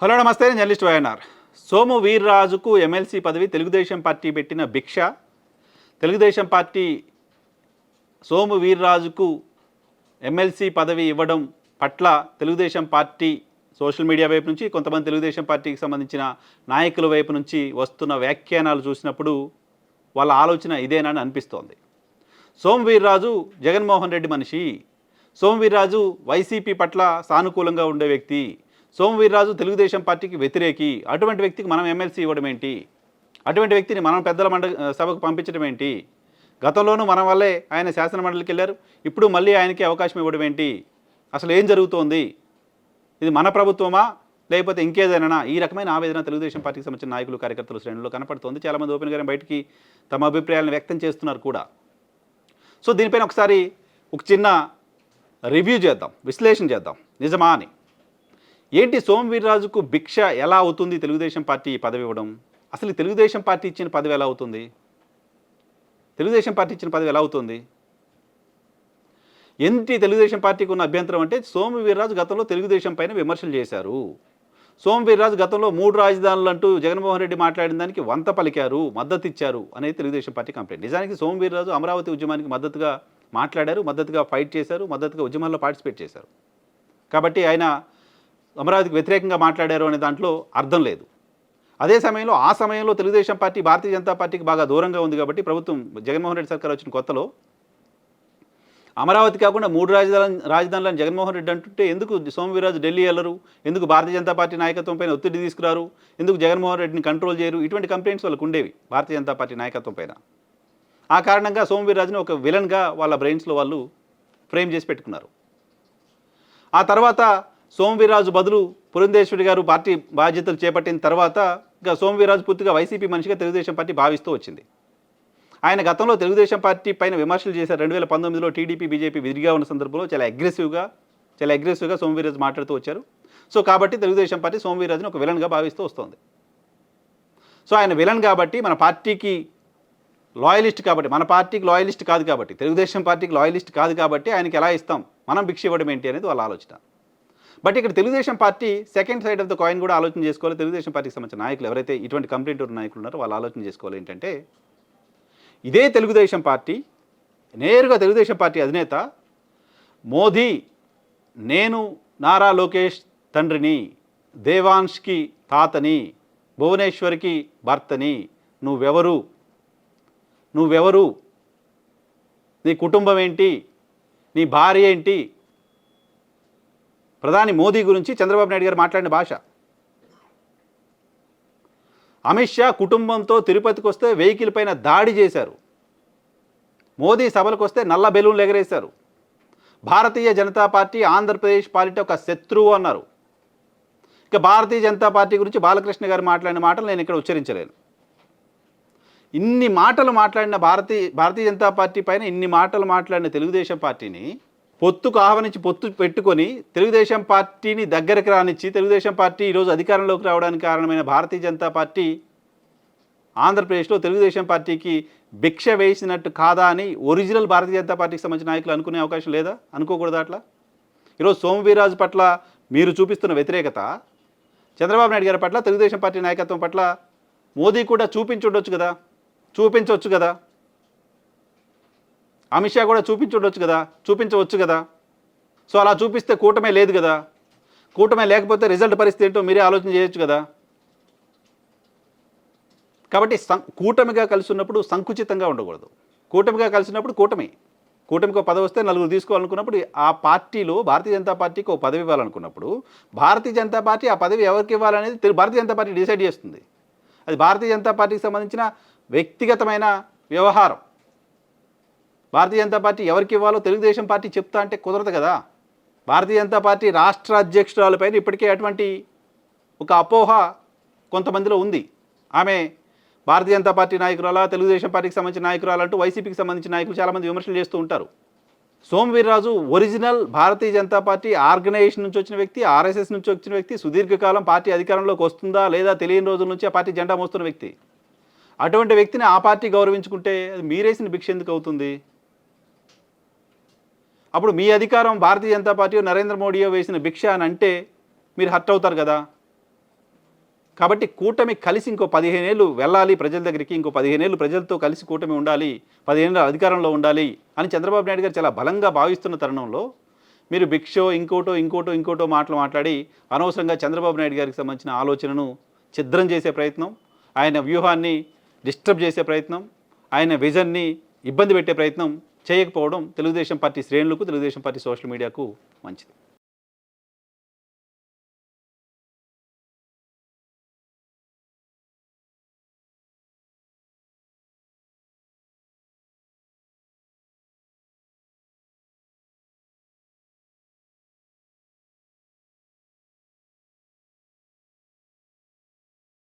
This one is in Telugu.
హలో నమస్తే నేను జర్నలిస్ట్ వైఎన్ఆర్. సోము వీర్రాజుకు ఎమ్మెల్సీ పదవి తెలుగుదేశం పార్టీ పెట్టిన భిక్ష. తెలుగుదేశం పార్టీ సోము వీర్రాజుకు ఎమ్మెల్సీ పదవి ఇవ్వడం పట్ల తెలుగుదేశం పార్టీ సోషల్ మీడియా వైపు నుంచి కొంతమంది తెలుగుదేశం పార్టీకి సంబంధించిన నాయకుల వైపు నుంచి వస్తున్న వ్యాఖ్యానాలు చూసినప్పుడు వాళ్ళ ఆలోచన ఇదేనని అనిపిస్తోంది. సోము వీర్రాజు జగన్మోహన్ రెడ్డి మనిషి. సోము వీర్రాజు వైసీపీ పట్ల సానుకూలంగా ఉండే వ్యక్తి. సోమవీర్రాజు తెలుగుదేశం పార్టీకి వ్యతిరేకి. అటువంటి వ్యక్తికి మనం ఎమ్మెల్సీ ఇవ్వడం ఏంటి? అటువంటి వ్యక్తిని మనం పెద్దల మండ సభకు పంపించడం ఏంటి? గతంలోనూ మన వల్లే ఆయన శాసన మండలికి వెళ్ళారు. ఇప్పుడు మళ్ళీ ఆయనకి అవకాశం ఇవ్వడం ఏంటి? అసలు ఏం జరుగుతోంది? ఇది మన ప్రభుత్వమా? లేకపోతే ఇంకేదైనా ఈ రకమైన ఆవేదన తెలుగుదేశం పార్టీకి సంబంధించిన నాయకులు కార్యకర్తల శ్రేణుల్లో కనపడుతోంది. చాలామంది ఓపెన్ గానే బయటికి తమ అభిప్రాయాలను వ్యక్తం చేస్తున్నారు కూడా. సో దీనిపైన ఒకసారి ఒక చిన్న రివ్యూ చేద్దాం విశ్లేషణ చేద్దాం. నిజమా అని. ఏంటి సోమవీర్రాజుకు భిక్ష ఎలా అవుతుంది తెలుగుదేశం పార్టీ పదవి ఇవ్వడం? అసలు తెలుగుదేశం పార్టీ ఇచ్చిన పదవి ఎలా అవుతుంది? తెలుగుదేశం పార్టీ ఇచ్చిన పదవి ఎలా అవుతుంది? ఏంటి తెలుగుదేశం పార్టీకి ఉన్న అభ్యంతరం అంటే సోమవీర్రాజు గతంలో తెలుగుదేశం పైన విమర్శలు చేశారు. సోమవీర్రాజు గతంలో మూడు రాజధానులు అంటూ జగన్మోహన్ రెడ్డి మాట్లాడిన దానికి వంత పలికారు మద్దతు ఇచ్చారు అనేది తెలుగుదేశం పార్టీ కంప్లైంట్. నిజానికి సోమవీర్రాజు అమరావతి ఉద్యమానికి మద్దతుగా మాట్లాడారు మద్దతుగా ఫైట్ చేశారు మద్దతుగా ఉద్యమాల్లో పార్టిసిపేట్ చేశారు. కాబట్టి ఆయన అమరావతికి వ్యతిరేకంగా మాట్లాడారు అనే దాంట్లో అర్థం లేదు. అదే సమయంలో ఆ సమయంలో తెలుగుదేశం పార్టీ భారతీయ జనతా పార్టీకి బాగా దూరంగా ఉంది కాబట్టి ప్రభుత్వం జగన్మోహన్ రెడ్డి సర్కార్ వచ్చిన కొత్తలో అమరావతి కాకుండా మూడు రాజధాని రాజధానులను జగన్మోహన్ రెడ్డి అంటుంటే ఎందుకు సోమవీరాజు ఢిల్లీ వెళ్ళరు? ఎందుకు భారతీయ జనతా పార్టీ నాయకత్వం పైన ఒత్తిడి తీసుకురారు? ఎందుకు జగన్మోహన్ రెడ్డిని కంట్రోల్ చేయరు? ఇటువంటి కంప్లైంట్స్ వాళ్ళకు ఉండేవి భారతీయ జనతా పార్టీ నాయకత్వం పైన. ఆ కారణంగా సోమవీర్రాజుని ఒక విలన్గా వాళ్ళ బ్రెయిన్స్లో వాళ్ళు ఫ్రేమ్ చేసి పెట్టుకున్నారు. ఆ తర్వాత సోమవీరాజు బదులు పురంధేశ్వరి గారు పార్టీ బాధ్యతలు చేపట్టిన తర్వాత ఇక సోమవీరాజు పూర్తిగా వైసీపీ మనిషిగా తెలుగుదేశం పార్టీ భావిస్తూ వచ్చింది. ఆయన గతంలో తెలుగుదేశం పార్టీ పైన విమర్శలు చేశారు. రెండు వేల పంతొమ్మిదిలో టీడీపీ బీజేపీ విధిగా ఉన్న సందర్భంలో చాలా అగ్రెసివ్గా చాలా అగ్రెసివ్గా సోమవీరాజు మాట్లాడుతూ వచ్చారు. సో కాబట్టి తెలుగుదేశం పార్టీ సోమవీరాజుని ఒక విలన్గా భావిస్తూ వస్తుంది. సో ఆయన విలన్ కాబట్టి మన పార్టీకి లాయలిస్ట్ కాబట్టి మన పార్టీకి లాయలిస్ట్ కాదు కాబట్టి తెలుగుదేశం పార్టీకి లాయలిస్ట్ కాదు కాబట్టి ఆయనకి ఎలా ఇస్తాం? మనం భిక్ష ఇవ్వడం ఏంటి అనేది వాళ్ళ ఆలోచన. బట్ ఇక్కడ Telugu Desam party second side of the coin కూడా ఆలోచన చేసుకోవాలి. తెలుగుదేశం పార్టీకి సంబంధించిన నాయకులు ఎవరైతే ఇటువంటి కంప్లైంట్ ఉన్న నాయకులు ఉన్నారో వాళ్ళు ఆలోచన చేసుకోవాలి ఏంటంటే ఇదే తెలుగుదేశం పార్టీ నేరుగా తెలుగుదేశం పార్టీ అధినేత మోదీ నేను నారా లోకేష్ తండ్రిని దేవాంష్కి తాతని భువనేశ్వర్కి భర్తని నువ్వెవరు? నువ్వెవరు? నీ కుటుంబం ఏంటి? నీ భార్య ఏంటి? ప్రధాని మోదీ గురించి చంద్రబాబు నాయుడు గారు మాట్లాడిన భాష. అమిత్ షా కుటుంబంతో తిరుపతికి వస్తే వెహికల్ పైన దాడి చేశారు. మోదీ సభలకు వస్తే నల్ల బెలూన్లు ఎగరేశారు. భారతీయ జనతా పార్టీ ఆంధ్రప్రదేశ్ పార్టీ ఒక శత్రువు అన్నారు. ఇక భారతీయ జనతా పార్టీ గురించి బాలకృష్ణ గారు మాట్లాడిన మాటలు నేను ఇక్కడ ఉచ్చరించలేను. ఇన్ని మాటలు మాట్లాడిన భారతీయ భారతీయ జనతా పార్టీ పైన ఇన్ని మాటలు మాట్లాడిన తెలుగుదేశం పార్టీని పొత్తుకు ఆహ్వానించి పొత్తు పెట్టుకొని తెలుగుదేశం పార్టీని దగ్గరికి రానిచ్చి తెలుగుదేశం పార్టీ ఈరోజు అధికారంలోకి రావడానికి కారణమైన భారతీయ జనతా పార్టీ ఆంధ్రప్రదేశ్లో తెలుగుదేశం పార్టీకి భిక్ష వేసినట్టు కాదా అని ఒరిజినల్ భారతీయ జనతా పార్టీకి సంబంధించిన నాయకులు అనుకునే అవకాశం లేదా? అనుకోకూడదు అట్లా? ఈరోజు సోమవీరాజు పట్ల మీరు చూపిస్తున్న వ్యతిరేకత చంద్రబాబు నాయుడు గారి పట్ల తెలుగుదేశం పార్టీ నాయకత్వం పట్ల మోదీ కూడా చూపించుండొచ్చు కదా? చూపించవచ్చు కదా? అమిత్ షా కూడా చూపించుండొచ్చు కదా చూపించవచ్చు కదా. సో అలా చూపిస్తే కూటమే లేదు కదా. కూటమే లేకపోతే రిజల్ట్ పరిస్థితి ఏంటో మీరే ఆలోచన చేయొచ్చు కదా. కాబట్టి సం కూటమిగా కలిసి ఉన్నప్పుడు సంకుచితంగా ఉండకూడదు. కూటమిగా కలిసినప్పుడు కూటమి. కూటమికి ఒక పదవి వస్తే నలుగురు తీసుకోవాలనుకున్నప్పుడు ఆ పార్టీలో భారతీయ జనతా పార్టీకి ఒక పదవి ఇవ్వాలనుకున్నప్పుడు భారతీయ జనతా పార్టీ ఆ పదవి ఎవరికి ఇవ్వాలనేది భారతీయ జనతా పార్టీ డిసైడ్ చేస్తుంది. అది భారతీయ జనతా పార్టీకి సంబంధించిన వ్యక్తిగతమైన వ్యవహారం. భారతీయ జనతా పార్టీ ఎవరికి ఇవ్వాలో తెలుగుదేశం పార్టీ చెప్తా అంటే కుదరదు కదా. భారతీయ జనతా పార్టీ రాష్ట్ర అధ్యక్షురాలపైన ఇప్పటికే అటువంటి ఒక అపోహ కొంతమందిలో ఉంది. ఆమె భారతీయ జనతా పార్టీ నాయకురాలా తెలుగుదేశం పార్టీకి సంబంధించిన నాయకురాలు అంటూ వైసీపీకి సంబంధించిన నాయకులు చాలామంది విమర్శలు చేస్తూ ఉంటారు. Somu Veerraju original Bharatiya Janata party organisation నుంచి వచ్చిన వ్యక్తి ఆర్ఎస్ఎస్ నుంచి వచ్చిన వ్యక్తి సుదీర్ఘకాలం పార్టీ అధికారంలోకి వస్తుందా లేదా తెలియని రోజుల నుంచి ఆ పార్టీ జెండా మోస్తున్న వ్యక్తి. అటువంటి వ్యక్తిని ఆ పార్టీ గౌరవించుకుంటే అది మీరేసిన భిక్ష ఎందుకు అవుతుంది? అప్పుడు మీ అధికారం భారతీయ జనతా పార్టీ నరేంద్ర మోడీయో వేసిన భిక్ష అని అంటే మీరు హర్ట్ అవుతారు కదా. కాబట్టి కూటమి కలిసి ఇంకో పదిహేను ఏళ్ళు వెళ్ళాలి ప్రజల దగ్గరికి ఇంకో పదిహేను ఏళ్ళు ప్రజలతో కలిసి కూటమి ఉండాలి పదిహేను అధికారంలో ఉండాలి అని చంద్రబాబు నాయుడు గారు చాలా బలంగా భావిస్తున్న తరుణంలో మీరు భిక్షో ఇంకోటో ఇంకోటో ఇంకోటో మాటలు మాట్లాడి అనవసరంగా చంద్రబాబు నాయుడు గారికి సంబంధించిన ఆలోచనను ఛిద్రం చేసే ప్రయత్నం ఆయన వ్యూహాన్ని డిస్టర్బ్ చేసే ప్రయత్నం ఆయన విజన్ని ఇబ్బంది పెట్టే ప్రయత్నం చేయకపోవడం తెలుగుదేశం పార్టీ శ్రేణులకు తెలుగుదేశం పార్టీ సోషల్ మీడియాకు మంచిది.